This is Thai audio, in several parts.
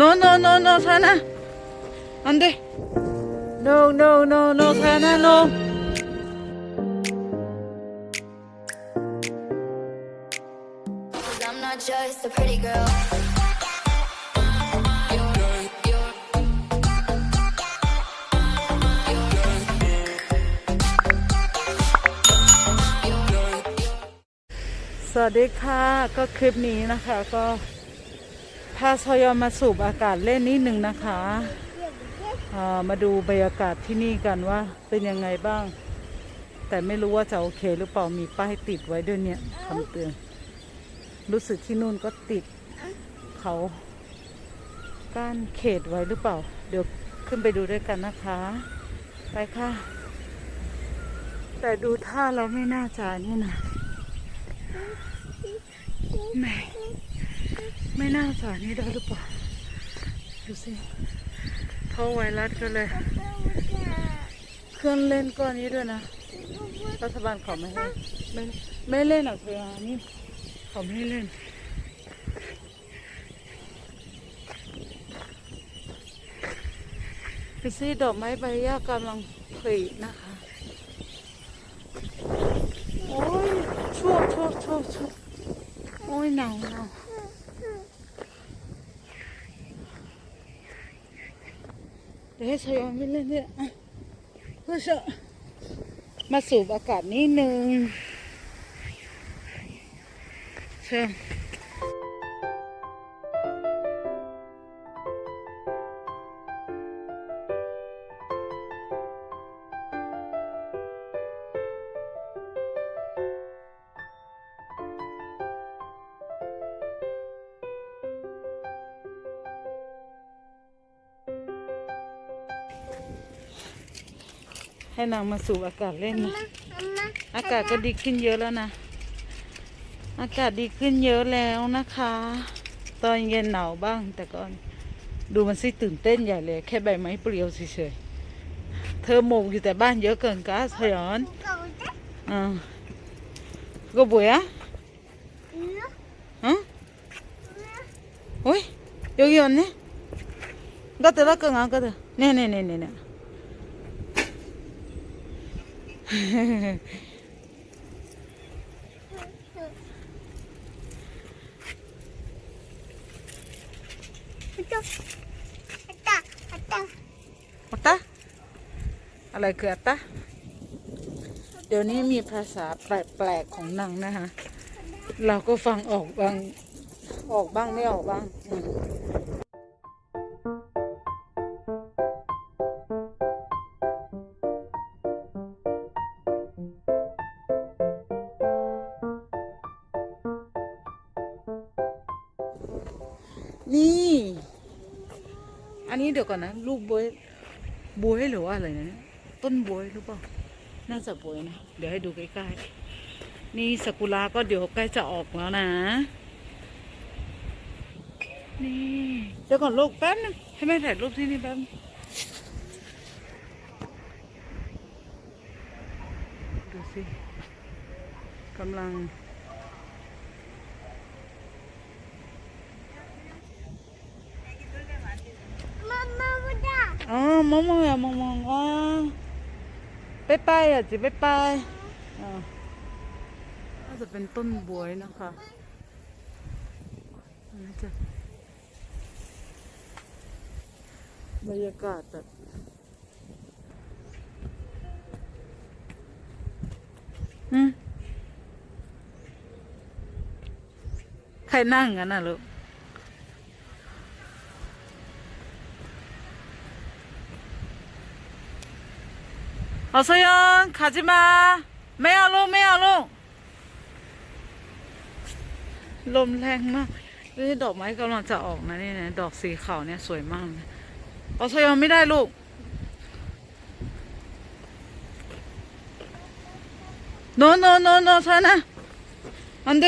No, no, no, no, Sana. 안 돼. No, no, no, no, Sana, no. Cause I'm not just a pretty girl. You're, you're, สวัสดีค่ะ ก็คลิปนี้นะคะก็ พาซอยอมาสูบอากาศเล่นนิดหนึ่งนะคะมาดูบรรยากาศที่นี่กันว่าเป็นยังไงบ้าง แต่ไม่รู้ว่าจะโอเคหรือเปล่ามีป้ายติดไว้ด้วยเนี่ยคำเตือน รู้สึกที่นู่นก็ติดเขาก้านเขตไว้หรือเปล่า เดี๋ยวขึ้นไปดูด้วยกันนะคะ ไปค่ะ แต่ดูท่าเราไม่น่าจะนี่นะไม่ ไม่น่าสานี่ได้หรือเปล่าดูสิเขาไวรัสก็เลย เครื่องเล่นก้อนนี้ด้วยนะรัฐบาลเขาไม่ให้ไม่ไม่เล่นหรอกเวลานี่เขาไม่ให้เล่นดูสิดอกไม้ใบหญ้ากำลังผลินะคะ โอ้ยชั่วชั่วชั่วชั่วโอ้ยหนาวหนาว เดี๋ยวให้ชายอมไปเล่นเนี่ยอะเพื่อจะมาสูบอากาศนิดนึงเชิญ ให้นางมาสูบอากาศเล่นนะอากาศก็ดีขึ้นเยอะแล้วนะ อากาศดีขึ้นเยอะแล้วนะคะ ตอนเย็นหนาวบ้าง แต่ก็ดูมันสิตื่นเต้นใหญ่เลย แค่ใบไม้เปลี่ยวเฉยๆเธอหมกอยู่แต่บ้านเยอะเกินก้าสยอนอ่าก็บุ๋ยอะฮะโอ้ย여기왔네 가드가끔안가드 네네네네네 어 따? อะไรคืออัตตะเดี๋ยวนี้มีภาษาแปลกๆของนางนะคะ เราก็ฟังออกบาง ออกบ้างไม่ออกบ้าง ก่อนนะลูกบวยบวยหรือว่าอะไรนะเนี่ยต้นบวยหรือเปล่าน่าจะบวยนะ เดี๋ยวให้ดูใกล้ๆ นี่สกุระก็เดี๋ยวใกล้จะออกแล้วนะ นี่เดี๋ยวก่อนลูกแป๊บนึงให้แม่ถ่ายรูปที่นี่แป๊บดูสิกำลัง อ๋อมองมองอะมองมองอ๋อไปไปอะจิไปไปอ่าน่าจะเป็นต้นบวยนะคะน่าจะบรรยากาศแบบอืมใครนั่งกันน่ะลูก เอาซะยังขาจิมาไม่อาลงไม่อาลงลมแรงมากนี่ดอกไม้กำลังจะออกนะนี่นะดอกสีขาวเนี่ยสวยมากเลยอายังไม่ได้ลูกโนโนโนโนซะนะอันเด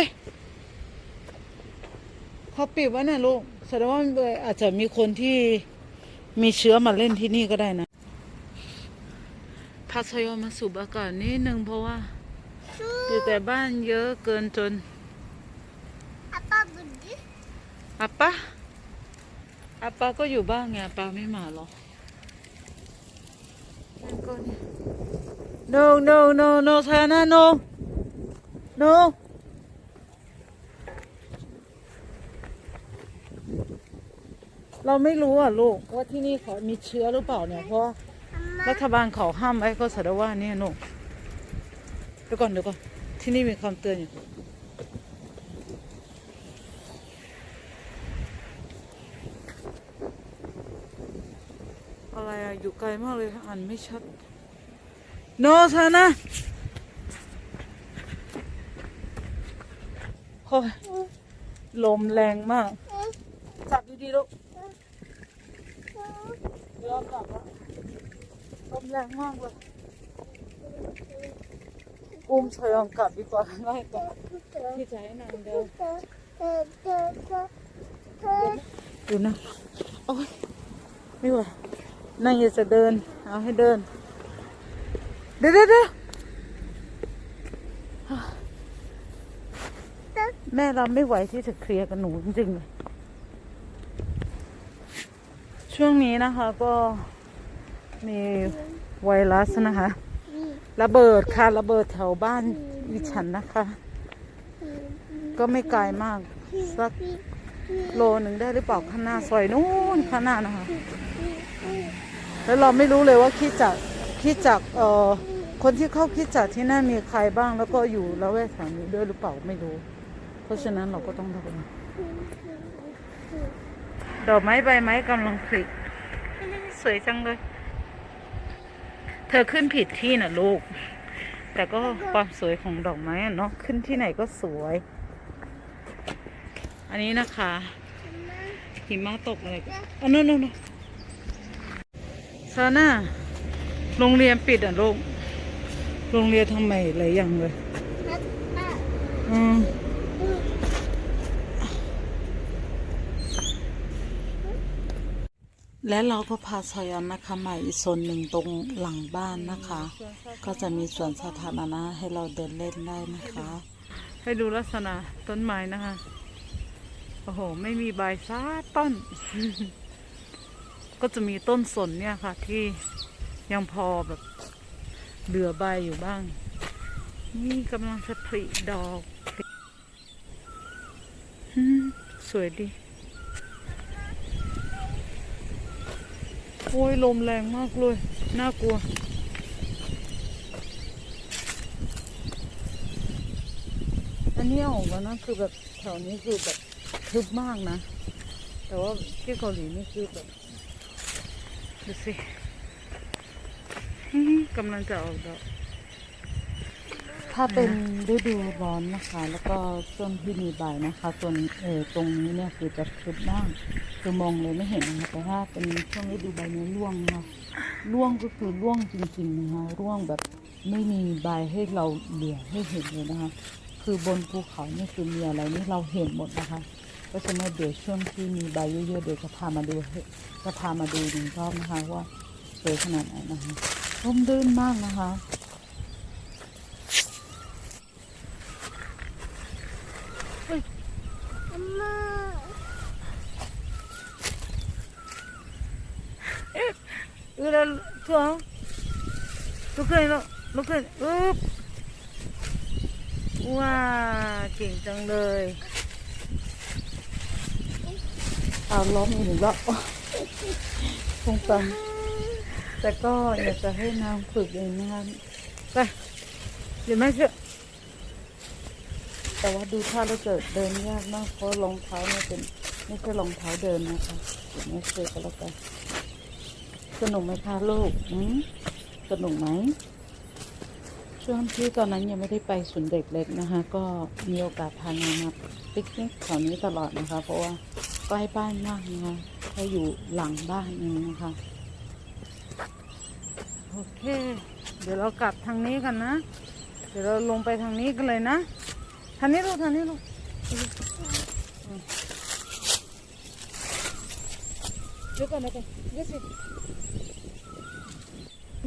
เขาปิดไว้นะลูกแสดงว่าอาจจะมีคนที่มีเชื้อมาเล่นที่นี่ก็ได้นะ พาสยมาสูบอากาศนิดนึงเพราะว่าอยู่แต่บ้านเยอะเกินจนอาป้าบุดิอาป้าอาป้าก็อยู่บ้านไงอาป้าไม่มาหรอกน้องน้องนี่ย no no no no ทานะ no no เราไม่รู้อะลูกว่าที่นี่เขามีเชื้อหรือเปล่าเนี่ยเพราะ รัฐบาลเขาห้ามไอ้ก็สารว่าเนี่ยลูกเดี๋ยวก่อนเดี๋ยวก่อนที่นี่มีคำเตือนอยู่อะไรอะอยู่ไกลมากเลยอ่านไม่ชัด โนซานะโอ้ยลมแรงมาก จับดีๆลูกเดี๋ยวกลับละ ลมแรงมากเลยอุ้มชยองกลับดีกว่าง่ายกว่าที่จะให้นางเดินดูนะโอ้ยไม่ไหวนั่งอยากจะเดิน เอาให้เดินเดี๋ยวเดี๋ยวเดี๋ยวแม่เราไม่ไหวที่จะเคลียร์กับหนูจริงๆเลยช่วงนี้นะคะก็ มีไวรัสนะคะ ระเบิดค่ะ ระเบิดแถวบ้านดิฉันนะคะ ก็ไม่ไกลมาก สักโลหนึ่งได้หรือเปล่าข้างหน้าซอยนู้นข้างหน้านะคะ แล้วเราไม่รู้เลยว่าคิดจักคิดจักเอ่อคนที่เข้าคิดจักที่นั่นมีใครบ้างแล้วก็อยู่ละแวกแถวนี้ด้วยหรือเปล่าไม่รู้ เพราะฉะนั้นเราก็ต้องระวังดอกไม้ใบไม้กำลังผลิสวยจังเลย เธอขึ้นผิดที่น่ะลูก แต่ก็ความสวยของดอกไม้อะเนาะขึ้นที่ไหนก็สวย อันนี้นะคะหิมะตกอะไรกันอ๋อโน่นโน่นโน่นซาน่าโรงเรียนปิดอะลูกโรงเรียนทำไมหลายอย่างเลยอืม และเราก็พาซอยอนนะคะมาอีกโซนหนึ่งตรงหลังบ้านนะคะ ก็จะมีสวนสาธารณะให้เราเดินเล่นได้นะคะ ให้ดูลักษณะต้นไม้นะคะ โอ้โห ไม่มีใบซาต้น ก็จะมีต้นสนเนี่ยค่ะ ที่ยังพอแบบเหลือใบอยู่บ้าง นี่กำลังจะผลิดอกผลิอืมสวยดี โอ้ยลมแรงมากเลย น่ากลัว อันนี้ออกมานะคือแบบแถวนี้คือแบบทึบมากนะ แต่ว่าที่เกาหลีนี่คือแบบดูสิกำลังจะออกดอก ถ้าเป็นฤดูร้อนนะคะ แล้วก็ช่วงที่มีใบนะคะส่วนเออตรงนี้เนี่ยคือจะครึบมากคือมองเลยไม่เห็นนะคะแต่ถ้าเป็นช่วงฤดูใบนี้ร่วงนะคะร่วงก็คือร่วงจริงๆนะคะร่วงแบบไม่มีใบให้เราเหลือให้เห็นเลยนะคะ คือบนภูเขานี่คือมีอะไรนี่เราเห็นหมดนะคะเพราะฉะนั้นเดี๋ยวช่วงที่มีใบเยอะๆเดี๋ยวจะพามาดูจะพามาดูหนึ่งรอบนะคะว่าสวยขนาดไหนนะคะร่มรื่นมากนะคะ เออแล้วทัวลุกขึ้นแล้วลุกขึ้นอึ๊บว้าเก่งจังเลยเอาล้อมอีกหนึ่งรอบคงตังแต่ก็อยากจะให้นางฝึกเองนะคะไปเดี๋ยวแม่เชื่อแต่ว่าดูท่าแล้วจะเดินยากมากเพราะรองเท้าเนี่ยเป็นไม่ใช่รองเท้าเดินนะคะเดี๋ยวแม่เชื่อก็แล้วกัน สนุกไหมคะลูกอืมสนุกไหมช่วงที่ตอนนั้นยังไม่ได้ไปสวนย์เด็กเล็กนะคะ ก็มีโอกาสพานางมาปิกนิกแถวนี้ตลอดนะคะ เพราะว่าใกล้บ้านมากนะคะแค่อยู่หลังบ้านเองนะคะโอเค เดี๋ยวเรากลับทางนี้กันนะ เดี๋ยวเราลงไปทางนี้กันเลยนะทางนี้ลูกทางนี้ลูกอืมเดี๋ยวก่อนเดี๋ยวก่อนเดี๋ยวสิ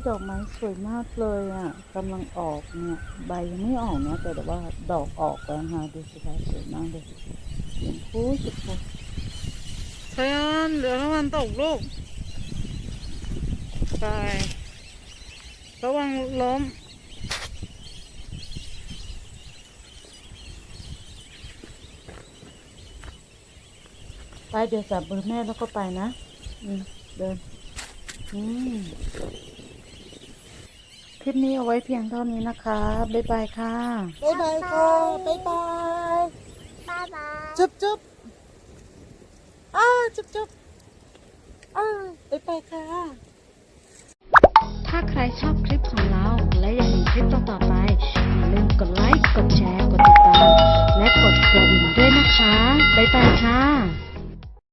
ดอกไม้สวยมากเลยอะกำลังออกเนี่ยใบยังไม่ออกนะแต่แต่ว่าดอกออกแล้วนะคะดูสิคะสวยมากเลยชมพูสุดค่ะพยานเดี๋ยวน้ำมันตกลูกไประวังล้มไปเดี๋ยวจับมือแม่แล้วก็ไปนะอืม เดินอืมคลิปนี้เอาไว้เพียงเท่านี้นะคะ บ๊ายบายค่ะ บ๊ายบายค่ะ บ๊ายบาย บ๊ายบาย จุ๊บจุ๊บอ้าจุ๊บจุ๊บอ้าบ๊ายบายค่ะ ถ้าใครชอบคลิปของเรา และอยากเห็นคลิปต่อๆไป อย่าลืมกดไลค์ กดแชร์ กดติดตาม และกดกระดิ่งด้วยนะคะ บ๊ายบายค่ะ